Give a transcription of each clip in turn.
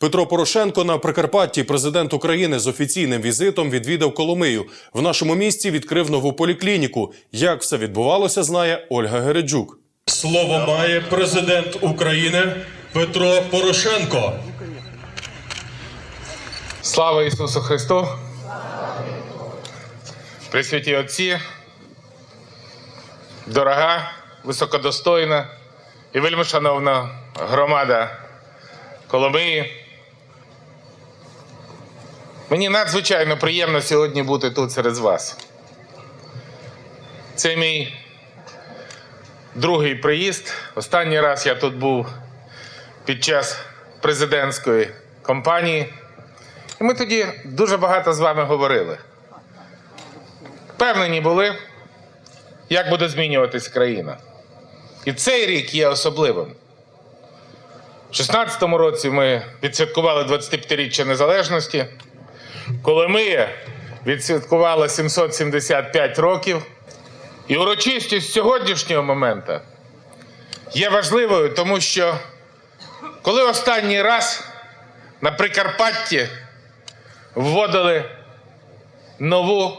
Петро Порошенко на Прикарпатті, президент України з офіційним візитом відвідав Коломию. В нашому місті відкрив нову поліклініку. Як все відбувалося, знає Ольга Гереджук. Слово має президент України Петро Порошенко. Слава Ісусу Христу! Пресвяті Отці, дорога, високодостойна і вельми шановна громада Коломиї. Мені надзвичайно приємно сьогодні бути тут серед вас. Це мій другий приїзд. Останній раз я тут був під час президентської кампанії. І ми тоді дуже багато з вами говорили. Впевнені були, як буде змінюватись країна. І цей рік є особливим. У 16-му році ми відсвяткували 25-річчя незалежності. Коломия відсвяткувала 775 років. І урочистість сьогоднішнього моменту є важливою, тому що коли останній раз на Прикарпатті вводили нову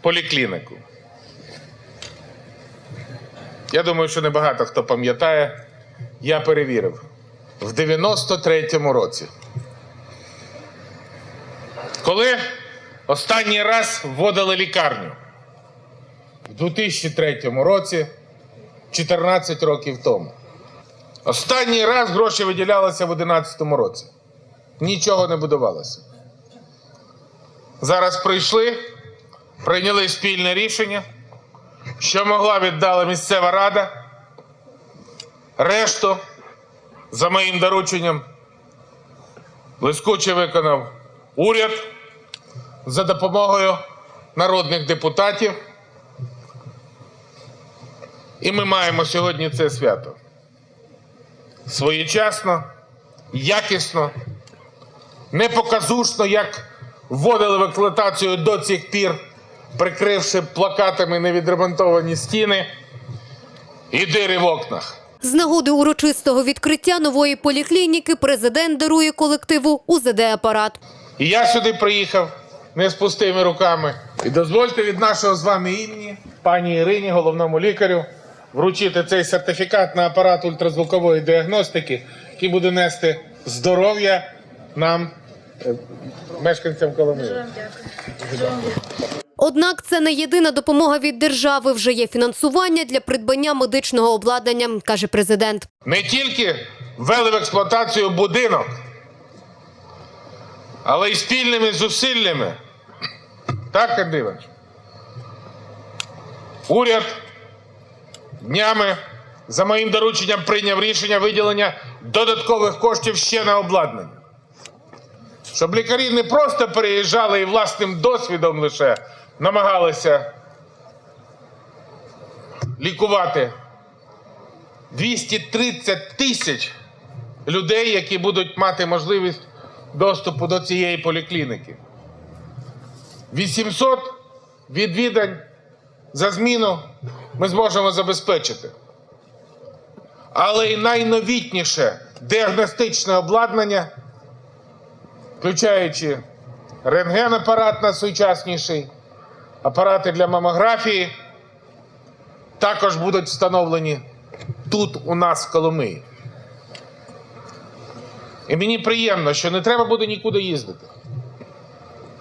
поліклініку. Я думаю, що небагато хто пам'ятає, я перевірив в 93-му році. Коли останній раз вводили лікарню в 2003 році, 14 років тому. Останній раз гроші виділялися в 2011 році. Нічого не будувалося. Зараз прийшли, прийняли спільне рішення, що могла віддала місцева рада. Решту, за моїм дорученням, блискуче виконав уряд за допомогою народних депутатів. І ми маємо сьогодні це свято. Своєчасно, якісно, не показушно, як вводили в експлуатацію до цих пір, прикривши плакатами невідремонтовані стіни і дири в окнах. З нагоди урочистого відкриття нової поліклініки президент дарує колективу УЗД-апарат. Я сюди приїхав не з пустими руками. І дозвольте від нашого з вами імені, пані Ірині, головному лікарю, вручити цей сертифікат на апарат ультразвукової діагностики, який буде нести здоров'я нам, е, мешканцям Коломиї. Однак це не єдина допомога від держави. Вже є фінансування для придбання медичного обладнання, каже президент. не тільки ввели в експлуатацію будинок, але й спільними зусиллями. Так, Іванович? Уряд днями за моїм дорученням прийняв рішення виділення додаткових коштів ще на обладнання. Щоб лікарі не просто переїжджали і власним досвідом лише намагалися лікувати 230 тисяч людей, які будуть мати можливість доступу до цієї поліклініки. 800 відвідань за зміну ми зможемо забезпечити. Але й найновітніше діагностичне обладнання, включаючи рентген-апарат найсучасніший, апарати для мамографії, також будуть встановлені тут у нас в Коломиї. І мені приємно, що не треба буде нікуди їздити.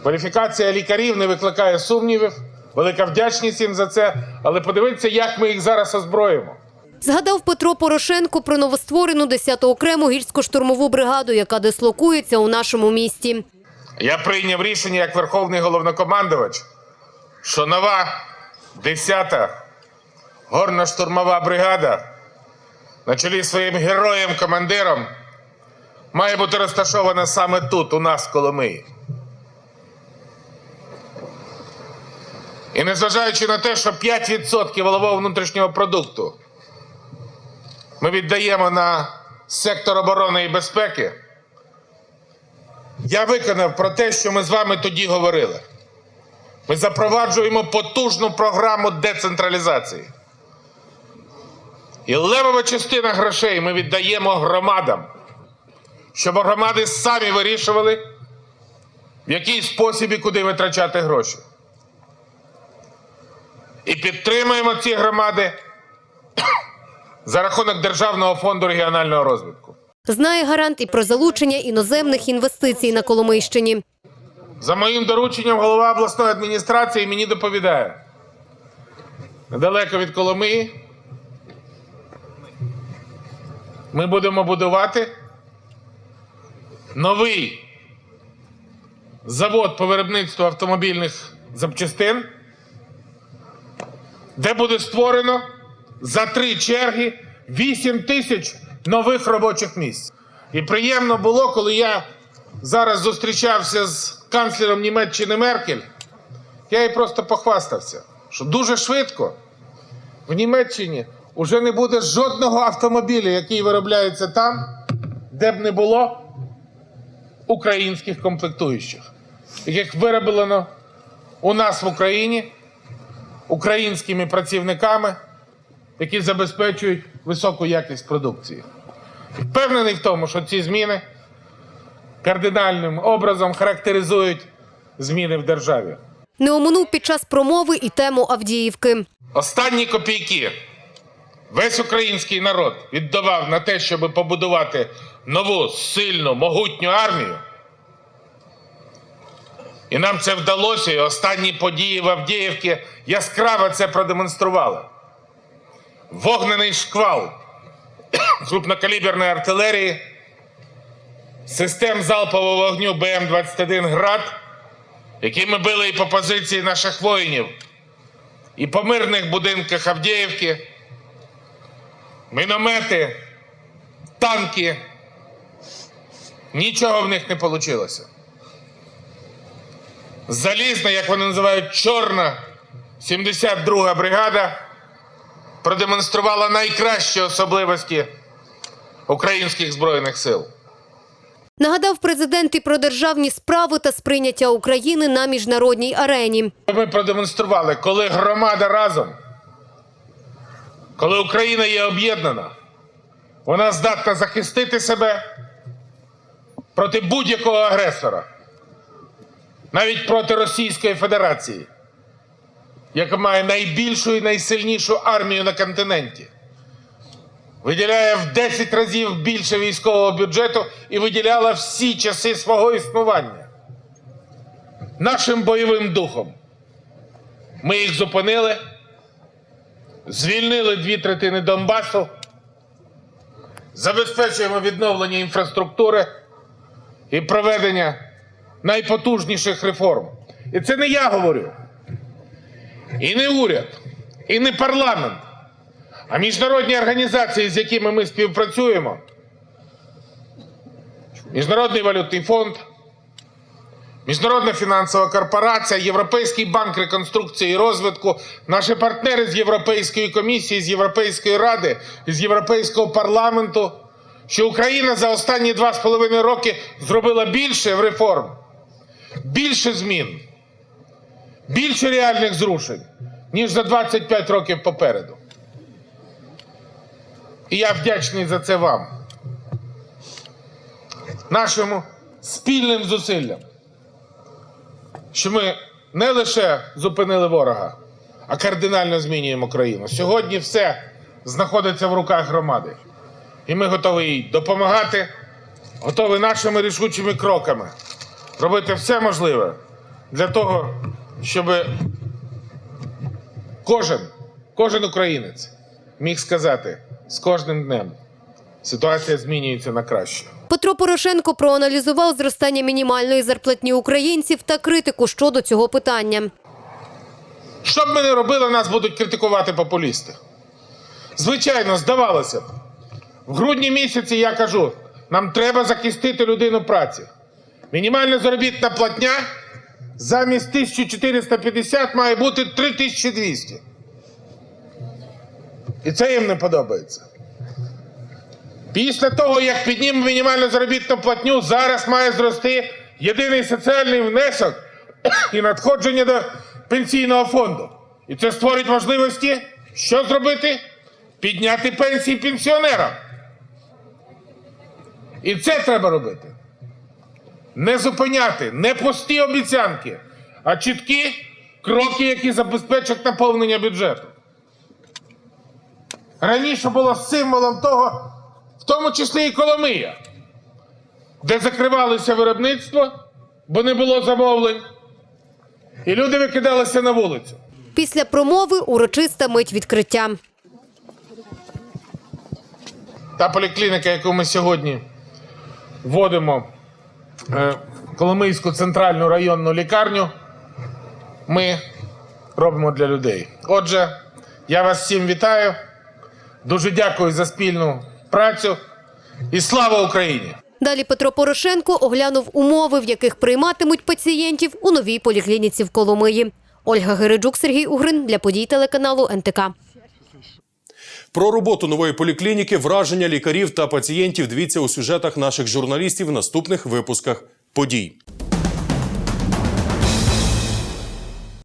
Кваліфікація лікарів не викликає сумнівів. Велика вдячність їм за це. Але подивіться, як ми їх зараз озброїмо. Згадав Петро Порошенко про новостворену 10-ту окрему гірсько-штурмову бригаду, яка дислокується у нашому місті. Я прийняв рішення як верховний головнокомандувач, що нова 10-та горно-штурмова бригада на чолі своїм героєм-командиром має бути розташована саме тут, у нас в Коломиї. І незважаючи на те, що 5% валового внутрішнього продукту ми віддаємо на сектор оборони і безпеки, я виконав про те, що ми з вами тоді говорили. Ми запроваджуємо потужну програму децентралізації. І левова частина грошей ми віддаємо громадам. щоб громади самі вирішували, в який спосіб і куди витрачати гроші. І підтримуємо ці громади за рахунок Державного фонду регіонального розвитку. Знає гарант і про залучення іноземних інвестицій на Коломийщині. За моїм дорученням голова обласної адміністрації мені доповідає. Недалеко від Коломиї ми будемо будувати новий завод по виробництву автомобільних запчастин, де буде створено за три черги 8 тисяч нових робочих місць. І приємно було, коли я зараз зустрічався з канцлером Німеччини Меркель, я їй просто похвастався, що дуже швидко в Німеччині вже не буде жодного автомобіля, який виробляється там, де б не було українських комплектуючих, яких вироблено у нас в Україні українськими працівниками, які забезпечують високу якість продукції. Впевнений в тому, що ці зміни кардинальним образом характеризують зміни в державі. Не оминув під час промови і тему Авдіївки. Останні копійки весь український народ віддавав на те, щоб побудувати нову сильну, могутню армію. І нам це вдалося, і останні події в Авдіївці яскраво це продемонстрували. Вогнений шквал крупнокаліберної артилерії, систем залпового вогню БМ-21 Град, якими били і по позиції наших воїнів, і по мирних будинках Авдіївки, міномети, танки. Нічого в них не вийшло. Залізна, як вони називають, чорна 72-га бригада продемонструвала найкращі особливості українських збройних сил. Нагадав президент і про державні справи та сприйняття України на міжнародній арені. Ми продемонстрували, коли громада разом, коли Україна є об'єднана, вона здатна захистити себе проти будь-якого агресора, навіть проти Російської Федерації, яка має найбільшу і найсильнішу армію на континенті. Виділяє в 10 разів більше військового бюджету і виділяла всі часи свого існування нашим бойовим духом. Ми їх зупинили, звільнили дві третини Донбасу, забезпечуємо відновлення інфраструктури і проведення найпотужніших реформ. І це не я говорю, і не уряд, і не парламент, а міжнародні організації, з якими ми співпрацюємо. Міжнародний валютний фонд. Міжнародна фінансова корпорація, Європейський банк реконструкції і розвитку, наші партнери з Європейської комісії, з Європейської ради, з Європейського парламенту, що Україна за останні два з половиною роки зробила більше в реформ, більше змін, більше реальних зрушень, ніж за 25 років попереду. І я вдячний за це вам, нашому спільним зусиллям що ми не лише зупинили ворога, а кардинально змінюємо країну. Сьогодні все знаходиться в руках громади. І ми готові їй допомагати, готові нашими рішучими кроками робити все можливе для того, щоб кожен, кожен українець міг сказати з кожним днем ситуація змінюється на краще. Петро Порошенко проаналізував зростання мінімальної зарплатні українців та критику щодо цього питання. Що б ми не робили, нас будуть критикувати популісти. Звичайно, здавалося б, в грудні місяці я кажу, нам треба захистити людину праці. Мінімальна заробітна платня замість 1450 має бути 3200. І це їм не подобається. Після того, як піднімемо мінімальну заробітну платню, зараз має зрости єдиний соціальний внесок і надходження до пенсійного фонду. І це створить можливості, що зробити? Підняти пенсії пенсіонерам. І це треба робити. Не зупиняти, не пусті обіцянки, а чіткі кроки, які забезпечать наповнення бюджету. Раніше було символом того, в тому числі і Коломия, де закривалося виробництво, бо не було замовлень, і люди викидалися на вулицю. Після промови урочиста мить відкриття. Та поліклініка, яку ми сьогодні вводимо Коломийську центральну районну лікарню, ми робимо для людей. Отже, я вас всім вітаю. Дуже дякую за спільну працю і слава Україні! Далі Петро Порошенко оглянув умови, в яких прийматимуть пацієнтів у новій поліклініці в Коломиї. Ольга Гереджук, Сергій Угрин для подій телеканалу НТК. Про роботу нової поліклініки, враження лікарів та пацієнтів дивіться у сюжетах наших журналістів в наступних випусках подій.